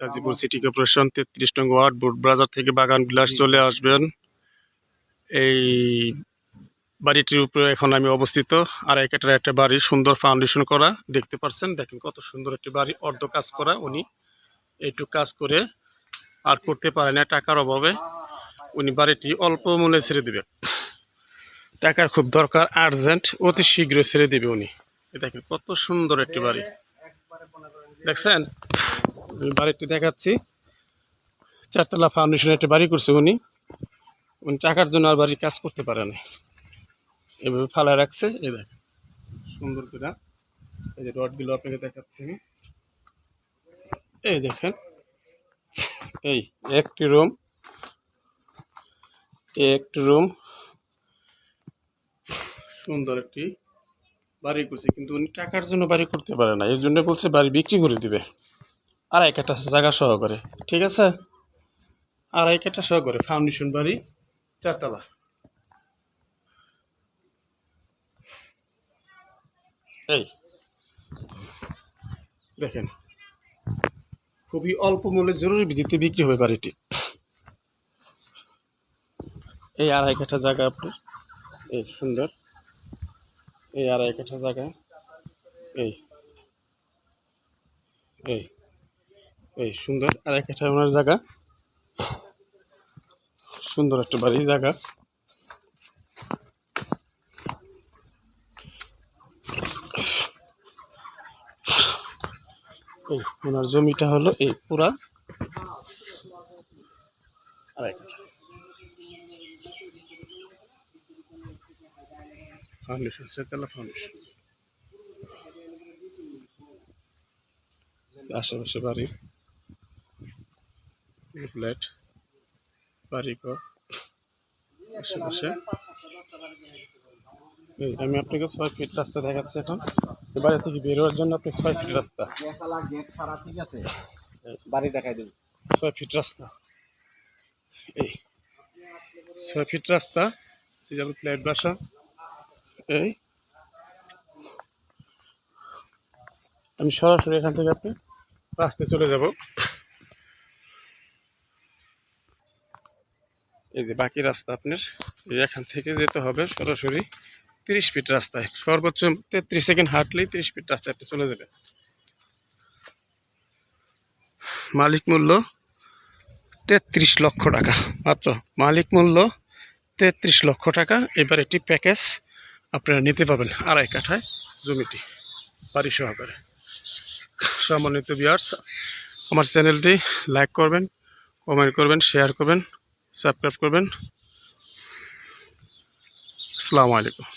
Gazipur city corporation তেত্রিশ নং word board বাজার থেকে বাগান বিলাস চলে আসবেন। এই বাড়িটির উপরে এখন আমি অবস্থিত। আর একেটার একটা বাড়ি সুন্দর ফাউন্ডেশন করা। দেখতে পাচ্ছেন, দেখেন কত সুন্দর একটি বাড়ি, অর্ধ কাজ করা উনি। একটু কাজ করে আর করতে পারে না টাকার অভাবে। উনি বাড়িটি অল্প মূল্যে ছেড়ে দেবে। টাকার খুব দরকার আর্জেন্ট অতি শীঘ্র ছেড়ে দেবে উনি। দেখেন কত সুন্দর একটি বাড়ি। দেখছেন? আমি বাড়িটি দেখাচ্ছি। চারতলা ফাউন্ডেশন একটা বাড়ি করছে উনি। উনি টাকার জন্য আর বাড়ির কাজ করতে পারে না। এভাবে ফালা রাখছে। এই দেখেন, সুন্দর করে। এই যে রডগুলো আপনাকে দেখাচ্ছি এই দেখেন, এই একটি রুম একটি রুম। সুন্দর একটি বাড়ি করছে, কিন্তু উনি টাকার জন্য বাড়ি করতে পারে না। এর জন্য বলছে বাড়ি বিক্রি করে দিবে। আড়াই কাঠা জায়গা সহ করে ঠিক আছে? আড়াই কাঠা সহকারে ফাউন্ডেশন বাড়ি, চারতলা। এই। দেখেন, খুবই অল্প মূল্যে জরুরি ভিত্তিতে বিক্রি হবে বাড়িটি। এই আড়াই কাঠা জায়গা আপনার, এই সুন্দর। এই আড়াই কাঠা জায়গা, এই। এই। এই সুন্দর আড়াই কাঠা ওনার জায়গা। সুন্দর একটা বাড়ি, জায়গা। এই ওনার জমিটা হলো এই পুরা। ফাউন্ডেশন আশেপাশে বাড়ি। ফ্ল্যাট বাড়ি ঘর আশেপাশে আমি আপনাকে ছয় ফিট রাস্তা দেখাচ্ছি এখন। বাড়ি থেকে বেরোয়ার জন্য আপনি ছয় ফিট রাস্তা। বাড়ি দেখাই দেবো ছয় ফিট রাস্তা। এই, ছয় ফিট রাস্তা। এই যাবে ফ্ল্যাট বাসা। এই, আমি সরাসরি এখান থেকে আপনি রাস্তায় চলে যাব। এই যে বাকি রাস্তা আপনার এখান থেকে যেতে হবে সরাসরি তিরিশ ফিট রাস্তায়। সর্বোচ্চ তেত্রিশ সেকেন্ড হাঁটলেই তিরিশ ফিট রাস্তায় আপনি চলে যাবেন। মালিক মূল্য তেত্রিশ লক্ষ টাকা। মাত্র মালিক মূল্য তেত্রিশ লক্ষ টাকা। এবার একটি প্যাকেজ আপনারা নিতে পাবেন আড়াই কাঠায় জমিটি, বাড়ি সহকারে। সম্মানিত বিয়ার্স আমার চ্যানেলটি লাইক করবেন, কমেন্ট করবেন, শেয়ার করবেন। সাবস্ক্রাইব করবেন আসসালামু আলাইকুম